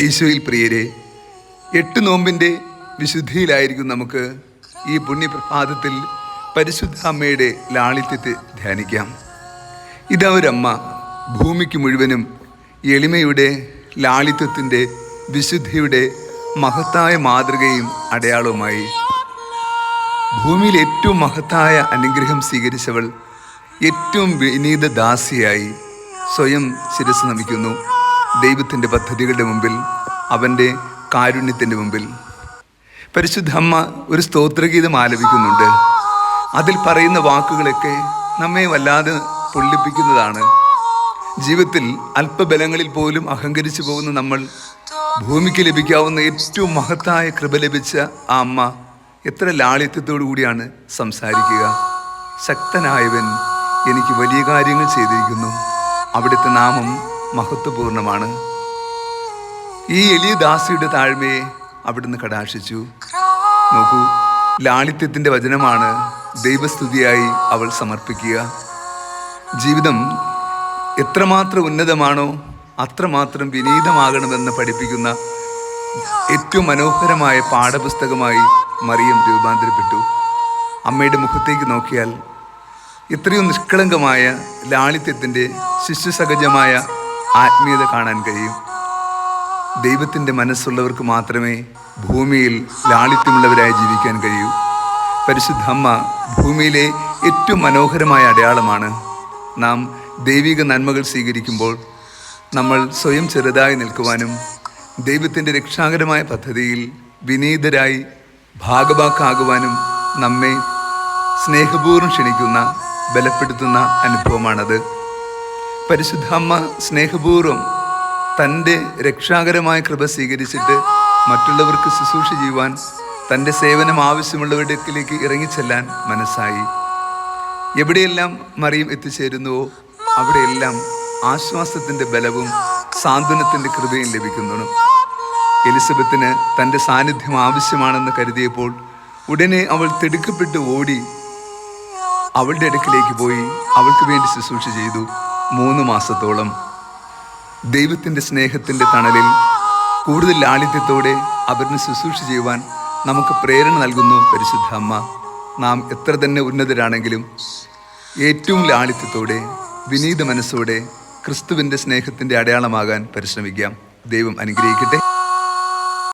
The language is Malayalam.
ഈശോയിൽ പ്രിയരെ എട്ട് നോമ്പിന്റെ വിശുദ്ധിയിലായിരിക്കും നമുക്ക് ഈ പുണ്യപ്രഭാതത്തിൽ പരിശുദ്ധ അമ്മയുടെ ലാളിത്യത്തെ ധ്യാനിക്കാം. ഇതാ ഒരമ്മ ഭൂമിക്ക് മുഴുവനും എളിമയുടെ ലാളിത്യത്തിന്റെ വിശുദ്ധിയുടെ മഹത്തായ മാതൃകയും അടയാളവുമായി. ഭൂമിയിൽ ഏറ്റവും മഹത്തായ അനുഗ്രഹം സ്വീകരിച്ചവൾ ഏറ്റവും വിനീത ദാസിയായി സ്വയം ശിരസ് നമിക്കുന്നു. ദൈവത്തിന്റെ പദ്ധതികളുടെ മുമ്പിൽ അവന്റെ കാരുണ്യത്തിന്റെ മുമ്പിൽ. പരിശുദ്ധ അമ്മ ഒരു സ്തോത്രഗീതം ആലപിക്കുന്നുണ്ട്. അതിൽ പറയുന്ന വാക്കുകളൊക്കെ നമ്മെ വല്ലാതെ പൊള്ളിപ്പിക്കുന്നതാണ്. ജീവിതത്തിൽ അല്പബലങ്ങളിൽ പോലും അഹങ്കരിച്ചു പോകുന്ന നമ്മൾ ഭൂമിക്ക് ലഭിക്കാവുന്ന ഏറ്റവും മഹത്തായ കൃപ ലഭിച്ച ആ അമ്മ എത്ര ലാളിത്യത്തോടു കൂടിയാണ് സംസാരിക്കുക. ശക്തനായവൻ എനിക്ക് വലിയ കാര്യങ്ങൾ ചെയ്തിരിക്കുന്നു. അവിടുത്തെ നാമം മഹത്വപൂർണമാണ് ഈ എളിയ ദാസിയുടെ താഴ്മയെ അവിടുന്ന് കടാക്ഷിച്ചു. നോക്കൂ ലാളിത്യത്തിന്റെ വചനമാണ് ദൈവസ്തുതിയായി അവൾ സമർപ്പിക്കുക. ജീവിതം എത്രമാത്രം ഉന്നതമാണോ അത്രമാത്രം വിനീതമാകണമെന്ന് പഠിപ്പിക്കുന്ന ഏറ്റവും മനോഹരമായ പാഠപുസ്തകമായി മറിയം രൂപാന്തരപ്പെട്ടു. അമ്മയുടെ മുഖത്തേക്ക് നോക്കിയാൽ ഇത്രയും നിഷ്കളങ്കമായ ലാളിത്യത്തിന്റെ ശിശുസഹജമായ ആത്മീയത കാണാൻ കഴിയും. ദൈവത്തിന്റെ മനസ്സുള്ളവർക്ക് മാത്രമേ ഭൂമിയിൽ ലാളിത്യമുള്ളവരായി ജീവിക്കാൻ കഴിയൂ. പരിശുദ്ധ അമ്മ ഭൂമിയിലെ ഏറ്റവും മനോഹരമായ അടയാളമാണ്. നാം ദൈവിക നന്മകൾ സ്വീകരിക്കുമ്പോൾ നമ്മൾ സ്വയം ചെറുതായി നിൽക്കുവാനും ദൈവത്തിന്റെ രക്ഷാകരമായ പദ്ധതിയിൽ വിനീതരായി ഭാഗഭാക്കാകുവാനും നമ്മെ സ്നേഹപൂർവം ക്ഷണിക്കുന്ന ബലപ്പെടുത്തുന്ന അനുഭവമാണത്. പരിശുദ്ധ അമ്മ സ്നേഹപൂർവം തന്റെ രക്ഷാകരമായ കൃപ സ്വീകരിച്ചിട്ട് മറ്റുള്ളവർക്ക് ശുശ്രൂഷ ചെയ്യുവാൻ തന്റെ സേവനം ആവശ്യമുള്ളവരുടെ അടുക്കിലേക്ക് ഇറങ്ങിച്ചെല്ലാൻ മനസ്സായി. എവിടെയെല്ലാം മറിയം എത്തിച്ചേരുന്നുവോ അവിടെയെല്ലാം ആശ്വാസത്തിന്റെ ബലവും സാന്ത്വനത്തിന്റെ കൃപയും ലഭിക്കുന്നു എലിസബത്തിന് തന്റെ സാന്നിധ്യം ആവശ്യമാണെന്ന് കരുതിയപ്പോൾ ഉടനെ അവൾ തിടുക്കപ്പെട്ട് ഓടി അവളുടെ അടുക്കിലേക്ക് പോയി അവൾക്ക് വേണ്ടി ശുശ്രൂഷ ചെയ്തു. മൂന്ന് മാസത്തോളം ദൈവത്തിന്റെ സ്നേഹത്തിന്റെ തണലിൽ കൂടുതൽ ലാളിത്യത്തോടെ അവരിന് ശുശ്രൂഷ ചെയ്യുവാൻ നമുക്ക് പ്രേരണ നൽകുന്നു പരിശുദ്ധ അമ്മ. നാം എത്ര തന്നെ ഉന്നതരാണെങ്കിലും ഏറ്റവും ലാളിത്യത്തോടെ വിനീത മനസ്സോടെ ക്രിസ്തുവിന്റെ സ്നേഹത്തിന്റെ അടയാളമാകാൻ പരിശ്രമിക്കാം. ദൈവം അനുഗ്രഹിക്കട്ടെ.